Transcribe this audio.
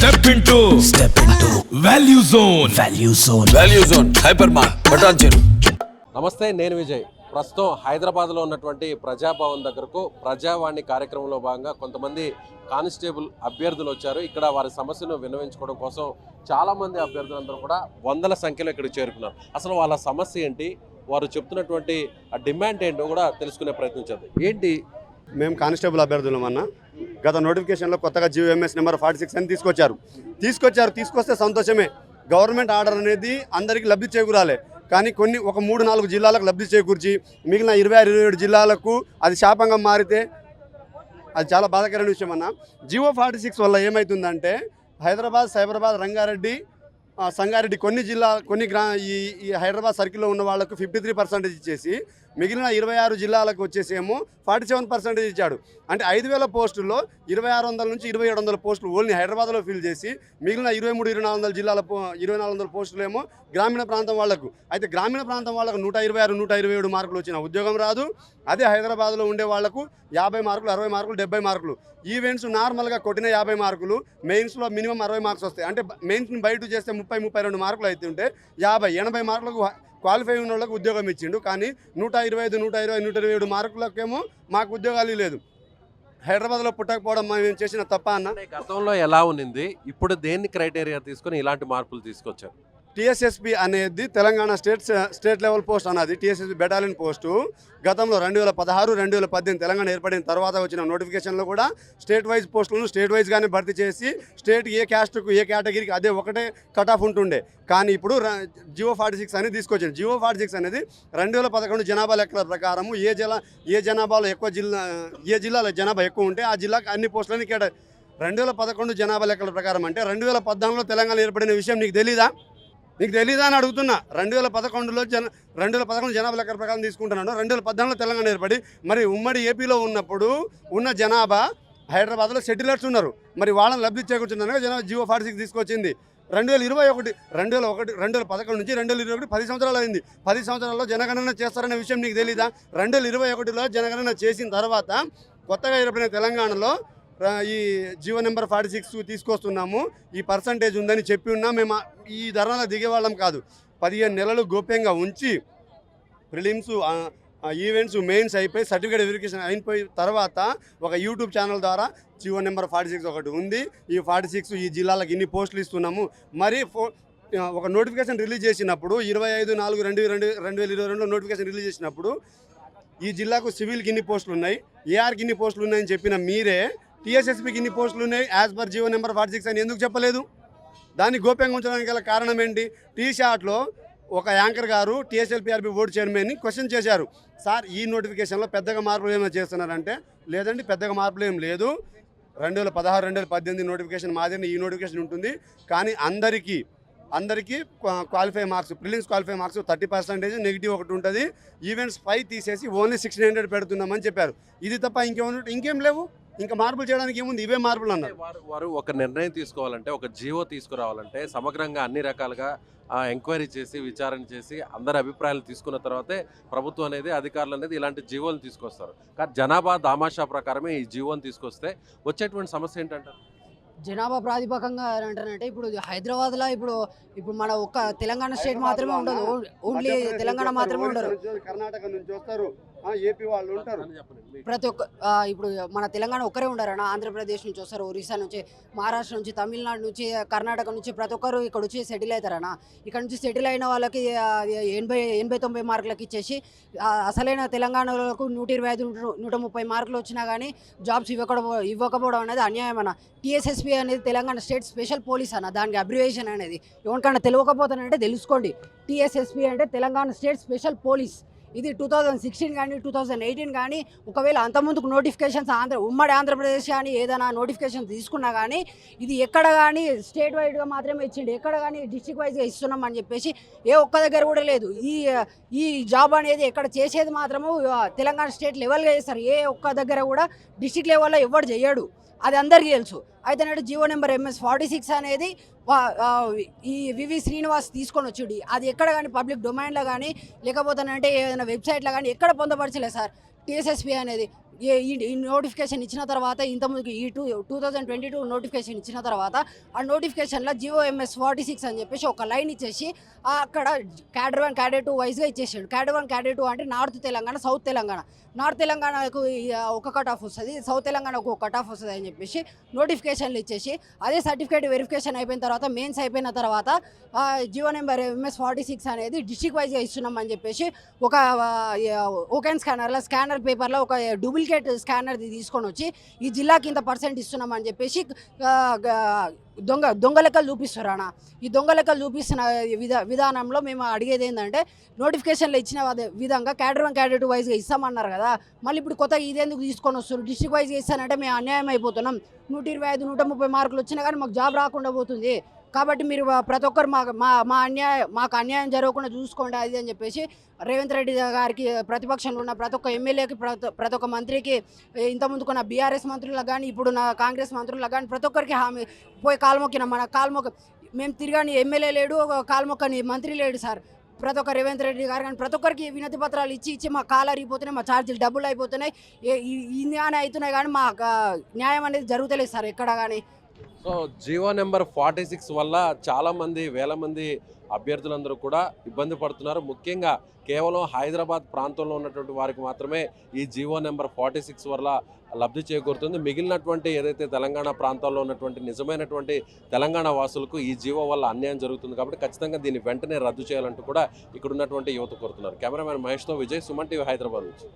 Step into step into value zone value zone value zone hyper mart బటాన్ చెరు నమస్తే నేను విజయ్. ప్రస్తుతం హైదరాబాద్లో ఉన్నటువంటి ప్రజాభవన్ దగ్గరకు ప్రజావాణి కార్యక్రమంలో భాగంగా కొంతమంది కానిస్టేబుల్ అభ్యర్థులు వచ్చారు. ఇక్కడ వారి సమస్యను విన్నవించుకోవడం కోసం చాలా మంది అభ్యర్థులందరూ కూడా వందల సంఖ్యలో ఇక్కడికి చేరుకున్నారు. అసలు వాళ్ళ సమస్య ఏంటి? వారు చెప్తున్నటువంటి ఆ డిమాండ్ ఏంటో కూడా తెలుసుకునే ప్రయత్నించారు ఏంటి? మేము కానిస్టేబుల్ అభ్యర్థులం అన్న. గత నోటిఫికేషన్లో కొత్తగా జియోఎంఎస్ నెంబర్ ఫార్టీ సిక్స్ అని తీసుకొచ్చారు. తీసుకొచ్చారు తీసుకొస్తే సంతోషమే. గవర్నమెంట్ ఆర్డర్ అనేది అందరికీ లబ్ధి చేకూరాలి. కానీ కొన్ని ఒక మూడు నాలుగు జిల్లాలకు లబ్ధి చేకూర్చి మిగిలిన ఇరవై ఆరు ఇరవై ఏడు జిల్లాలకు అది శాపంగా మారితే అది చాలా బాధాకరమైన విషయం అన్న జియో ఫార్టీ సిక్స్ వల్ల ఏమవుతుందంటే హైదరాబాద్ సైబరాబాద్ రంగారెడ్డి సంగారెడ్డి కొన్ని జిల్లా కొన్ని గ్రా ఈ ఈ హైదరాబాద్ సర్కిల్లో ఉన్న వాళ్ళకు ఫిఫ్టీ త్రీ పర్సెంటేజ్ ఇచ్చేసి మిగిలిన ఇరవై ఆరు జిల్లాలకు వచ్చేసి ఏమో ఫార్టీ సెవెన్ పర్సెంటేజ్ ఇచ్చాడు. అంటే ఐదు వేల పోస్టుల్లో ఇరవై ఆరు వందల నుంచి ఇరవై ఏడు వందల పోస్టులు ఓన్లీ హైదరాబాద్లో ఫిల్ చేసి మిగిలిన ఇరవై మూడు ఇరవై నాలుగు వందల జిల్లాల ఇరవై నాలుగు వందల పోస్టులు ఏమో గ్రామీణ ప్రాంతం వాళ్ళకు అయితే గ్రామీణ ప్రాంతం వాళ్ళకు నూట ఇరవై ఆరు నూట ఇరవై ఏడు మార్కులు వచ్చిన ఉద్యోగం రాదు. అదే హైదరాబాద్లో ఉండే వాళ్ళకు యాభై మార్కులు అరవై మార్కులు డెబ్బై మార్కులు. ఈవెంట్స్ నార్మల్గా కొట్టిన యాభై మార్కులు మెయిన్స్లో మినిమం అరవై మార్క్స్ వస్తాయి. అంటే మెయిన్స్ని బయట చేస్తే ముప్పై ముప్పై రెండు మార్కులు అయితే ఉంటే యాభై ఎనభై మార్కులకు క్వాలిఫై ఉన్న వాళ్ళకి ఉద్యోగం ఇచ్చిండు. కానీ నూట ఇరవై ఐదు నూట ఇరవై నూట ఇరవై ఏడు మార్కులకేమో మాకు ఉద్యోగాలు లేదు హైదరాబాద్లో పుట్టకపోవడం మేము చేసిన తప్ప అన్న. గతంలో ఎలా ఉన్నింది ఇప్పుడు దేన్ని క్రైటీరియా తీసుకొని ఇలాంటి మార్పులు తీసుకొచ్చారు? టీఎస్ఎస్పి అనేది Telangana state state level post అన్నది టీఎస్ఎస్పి బెటాలియన్ పోస్టు. గతంలో రెండు వేల పదహారు రెండు వేల పద్దెనిమిది తెలంగాణ ఏర్పడిన తర్వాత వచ్చిన నోటిఫికేషన్లో కూడా స్టేట్ వైజ్ పోస్టులను స్టేట్ వైజ్గానే భర్తీ చేసి స్టేట్ ఏ క్యాస్ట్కు ఏ కేటగిరీకి అదే ఒకటే కట్ ఆఫ్ ఉంటుండే. కానీ ఇప్పుడు జియో ఫార్టీ సిక్స్ అనేది తీసుకొచ్చింది. జియో ఫార్టీ సిక్స్ అనేది రెండు వేల పదకొండు జనాభా లెక్కల ప్రకారము ఏ జిల్లా ఏ జనాభాలో ఎక్కువ జిల్లా ఏ జిల్లాలో జనాభా ఎక్కువ ఉంటే ఆ జిల్లాకు అన్ని పోస్టులని కేట రెండు వేల పదకొండు జనాభా లెక్కల ప్రకారం అంటే రెండు వేల పద్నాలుగులో తెలంగాణ ఏర్పడిన విషయం నీకు తెలీదా? నీకు తెలీదా అని అడుగుతున్నా. రెండు వేల పదకొండులో జన రెండు వేల పదకొండు జనాభా లెక్కల ప్రకారం తీసుకుంటున్నాను. రెండు వేల పద్నాలుగులో తెలంగాణ ఏర్పడి మరి ఉమ్మడి ఏపీలో ఉన్నప్పుడు ఉన్న జనాభా హైదరాబాద్లో సెటిలర్స్ ఉన్నారు. మరి వాళ్ళని లబ్ధి చేకూర్చున్నాను జనాభా జియో ఫార్టీ సిక్స్ తీసుకొచ్చింది. రెండు వేల ఇరవై ఒకటి రెండు వేల ఒకటి రెండు వేల పదకొండు నుంచి రెండు వేల ఇరవై ఒకటి పది సంవత్సరాలు అయింది. పది సంవత్సరాల్లో జనగణన చేస్తారనే విషయం నీకు తెలీదా? రెండు వేల ఇరవై ఒకటిలో జనగణన చేసిన తర్వాత కొత్తగా ఏర్పడిన తెలంగాణలో ఈ జీవో నెంబర్ ఫార్టీ సిక్స్ తీసుకొస్తున్నాము. ఈ పర్సంటేజ్ ఉందని చెప్పి ఉన్నా మేము ఈ ధరలో దిగేవాళ్ళం కాదు. పదిహేను నెలలు గోప్యంగా ఉంచి ప్రిలిమ్స్ ఈవెంట్స్ మెయిన్స్ అయిపోయి సర్టిఫికేట్ వెరిఫికేషన్ అయిపోయిన తర్వాత ఒక యూట్యూబ్ ఛానల్ ద్వారా జీవో నెంబర్ ఫార్టీ సిక్స్ ఒకటి ఉంది. ఈ ఫార్టీ సిక్స్ ఈ జిల్లాలకు ఇన్ని పోస్టులు ఇస్తున్నాము. మరి ఫో ఒక నోటిఫికేషన్ రిలీజ్ చేసినప్పుడు ఇరవై ఐదు నాలుగు రెండు రెండు రెండు వేల ఇరవై రెండులో నోటిఫికేషన్ రిలీజ్ చేసినప్పుడు ఈ జిల్లాకు సివిల్కి ఇన్ని పోస్టులు ఉన్నాయి ఏఆర్కి ఇన్ని పోస్టులు ఉన్నాయని చెప్పిన మీరే టీఎస్ఎస్పీకి ఇన్ని పోస్టులు ఉన్నాయి. As per GO number forty six అని ఎందుకు చెప్పలేదు? దాన్ని గోప్యంగా ఉంచడానికి గల కారణం ఏంటి? టీ షాట్లో ఒక యాంకర్ గారు టీఎస్ఎల్పిఆర్బి బోర్డు చైర్మన్ని క్వశ్చన్ చేశారు. సార్ ఈ నోటిఫికేషన్లో పెద్దగా మార్పులు ఏమైనా చేస్తున్నారంటే? లేదండి పెద్దగా మార్పులు ఏం లేదు. రెండు వేల పదహారు రెండు వేల పద్దెనిమిది నోటిఫికేషన్ మాదిరిని ఈ నోటిఫికేషన్ ఉంటుంది. కానీ అందరికీ అందరికీ qualify marks prelims qualify marks thirty percentage negative ఒకటి ఉంటుంది. ఈవెంట్స్ ఫైవ్ తీసేసి ఓన్లీ సిక్స్టీన్ హండ్రెడ్ పెడుతున్నామని చెప్పారు. ఇది తప్ప ఇంకేమన్నా ఇంకేం లేవు? ఇంకా మార్పులు చేయడానికి ఏముంది? ఇవే మార్పులు అన్నారు. వారు వారు ఒక నిర్ణయం తీసుకోవాలంటే ఒక జీవో తీసుకురావాలంటే సమగ్రంగా అన్ని రకాలుగా ఎంక్వైరీ చేసి విచారణ చేసి అందరి అభిప్రాయాలు తీసుకున్న తర్వాతే ప్రభుత్వం అనేది అధికారులు అనేది ఇలాంటి జీవోలు తీసుకొస్తారు. కానీ జనాభా దామాషా ప్రకారమే ఈ జీవోని తీసుకొస్తే వచ్చేటువంటి సమస్య ఏంటంటారు? జనాభా ప్రాతిపకంగా అంటారంటే ఇప్పుడు హైదరాబాద్లో ఇప్పుడు ఇప్పుడు మన ఒక్క తెలంగాణ స్టేట్ మాత్రమే ఉండదు. ఓన్లీ తెలంగాణ మాత్రమే ఉండరు. కర్ణాటక నుంచి వస్తారు. ఏపీ వాళ్ళు ఉంటారు. ప్రతి ఒక్క ఆ, ఇప్పుడు మన తెలంగాణ ఒక్కరే ఉండరన్న ఆంధ్రప్రదేశ్ నుంచి వస్తారు ఒరిస్సా నుంచి మహారాష్ట్ర నుంచి తమిళనాడు నుంచి కర్ణాటక నుంచి ప్రతి ఒక్కరు ఇక్కడ వచ్చి సెటిల్ అవుతారన్న ఇక్కడ నుంచి సెటిల్ అయిన వాళ్ళకి ఎనభై ఎనభై తొంభై మార్కులకి ఇచ్చేసి అసలైన తెలంగాణలకు నూట ఇరవై ఐదు నూట- నూట ముప్పై మార్కులు వచ్చినా కానీ జాబ్స్ ఇవ్వకపో ఇవ్వకపోవడం అనేది అన్యాయం అన్న. టీఎస్ఎస్పీ అనేది తెలంగాణ స్టేట్ స్పెషల్ పోలీస్ అన్న దానికి అబ్రివేషన్ అనేది. ఎవరికైనా తెలియకపోతానంటే తెలుసుకోండి. టీఎస్ఎస్పీ అంటే తెలంగాణ స్టేట్ స్పెషల్ పోలీస్. ఇది టూ థౌజండ్ సిక్స్టీన్ కానీ టూ థౌజండ్ ఎయిటీన్ కానీ ఒకవేళ అంతకుముందుకు నోటిఫికేషన్స్ ఆంధ్ర ఉమ్మడి ఆంధ్రప్రదేశ్ కానీ ఏదైనా నోటిఫికేషన్ తీసుకున్నా కానీ ఇది ఎక్కడ కానీ స్టేట్ వైడ్గా మాత్రమే ఇచ్చిండు. ఎక్కడ కానీ డిస్టిక్ వైజ్గా ఇస్తున్నాం అని చెప్పేసి ఏ ఒక్క దగ్గర కూడా లేదు. ఈ ఈ జాబ్ అనేది ఎక్కడ చేసేది మాత్రము తెలంగాణ స్టేట్ లెవెల్గా చేస్తారు. ఏ ఒక్క దగ్గర కూడా డిస్టిక్ లెవెల్లో ఎవరు చేయడు. అది అందరికీ తెలుసు. అయితే నాడు GO number MS forty six అనేది ఈ వివి శ్రీనివాస్ తీసుకొని వచ్చుడి. అది ఎక్కడ కానీ పబ్లిక్ డొమైన్లో కానీ లేకపోతే అంటే ఏదైనా వెబ్సైట్లో కానీ ఎక్కడ పొందపరచలేదు సార్. టీఎస్ఎస్పి అనేది. ఈ ఈ నోటిఫికేషన్ ఇచ్చిన తర్వాత ఇంతకుముందు ఈ two two thousand twenty two notification ఇచ్చిన తర్వాత ఆ నోటిఫికేషన్లో జియో ఎంఎస్ ఫార్టీ సిక్స్ అని చెప్పేసి ఒక లైన్ ఇచ్చేసి అక్కడ క్యాడర్ వన్ క్యాడర్ టూ వైజ్గా ఇచ్చేసాడు క్యాడర్ వన్ క్యాడర్ టూ అంటే north Telangana south Telangana north తెలంగాణకు ఒక కట్ ఆఫ్ వస్తుంది సౌత్ తెలంగాణకు ఒక కట్ ఆఫ్ వస్తుంది అని చెప్పేసి నోటిఫికేషన్లు ఇచ్చేసి అదే సర్టిఫికేట్ వెరిఫికేషన్ అయిపోయిన తర్వాత మెయిన్స్ అయిపోయిన తర్వాత GO number MS forty six అనేది డిస్టిక్ వైజ్గా ఇస్తున్నాం అని చెప్పేసి ఒక ఓకెన్ స్కానర్లో స్కానర్ పేపర్లో ఒక డూప్లికేట్ స్కానర్ తీసుకొని వచ్చి ఈ జిల్లాకి ఇంత పర్సెంట్ ఇస్తున్నాం అని చెప్పేసి దొంగ దొంగ లెక్కలు చూపిస్తారు అన్న. ఈ దొంగ లెక్కలు చూపిస్తున్న విధా విధానంలో మేము అడిగేది ఏంటంటే నోటిఫికేషన్లు ఇచ్చిన అదే విధంగా క్యాడర్ వన్ క్యాడర్ టూ వైజ్గా ఇస్తామన్నారు కదా. మళ్ళీ ఇప్పుడు కొత్తగా ఇదేందుకు తీసుకొని వస్తారు డిస్ట్రిక్ట్ వైజ్గా ఇస్తానంటే మేము అన్యాయం అయిపోతున్నాం. నూట ఇరవై ఐదు నూట ముప్పై మార్కులు వచ్చినా కానీ మాకు జాబ్ రాకుండా పోతుంది. కాబట్టి మీరు ప్రతి ఒక్కరు మా మా మా అన్యాయం మాకు అన్యాయం జరగకుండా చూసుకోండి అది అని చెప్పేసి రేవంత్ రెడ్డి గారికి ప్రతిపక్షంలో ఉన్న ప్రతి ఒక్క ఎమ్మెల్యేకి ప్రతి ప్రతి ఒక్క మంత్రికి ఇంతకుముందుకున్న బీఆర్ఎస్ మంత్రులకు కానీ ఇప్పుడు నా కాంగ్రెస్ మంత్రులకు కానీ ప్రతి ఒక్కరికి హామీ పోయి కాల్మొక్కిన మన కాల్మొక్క మేము తిరగని ఎమ్మెల్యే లేడు కాల్మొక్కని మంత్రి లేడు సార్. ప్రతి ఒక్క రేవంత్ రెడ్డి గారు కానీ ప్రతి ఒక్కరికి వినతి పత్రాలు ఇచ్చి ఇచ్చి మా కాలు అరిగిపోతున్నాయి మా ఛార్జీలు డబ్బులు అయిపోతున్నాయి. ఏ- కానీ అవుతున్నాయి కానీ మా న్యాయం అనేది జరుగుతలేదు సార్ ఎక్కడ కానీ so GO number forty six వల్ల చాలామంది వేల మంది అభ్యర్థులందరూ కూడా ఇబ్బంది పడుతున్నారు. ముఖ్యంగా కేవలం హైదరాబాద్ ప్రాంతంలో ఉన్నటువంటి వారికి మాత్రమే ఈ జీవో నెంబర్ ఫార్టీ సిక్స్ వల్ల లబ్ధి చేకూరుతుంది. మిగిలినటువంటి ఏదైతే తెలంగాణ ప్రాంతాల్లో ఉన్నటువంటి నిజమైనటువంటి తెలంగాణ వాసులకు ఈ జీవో వల్ల అన్యాయం జరుగుతుంది కాబట్టి ఖచ్చితంగా దీన్ని వెంటనే రద్దు చేయాలంటూ కూడా ఇక్కడ ఉన్నటువంటి యువత కోరుతున్నారు. కెమెరామెన్ మహేష్తో విజయ్ సుమన్ టీవీ హైదరాబాద్ నుంచి.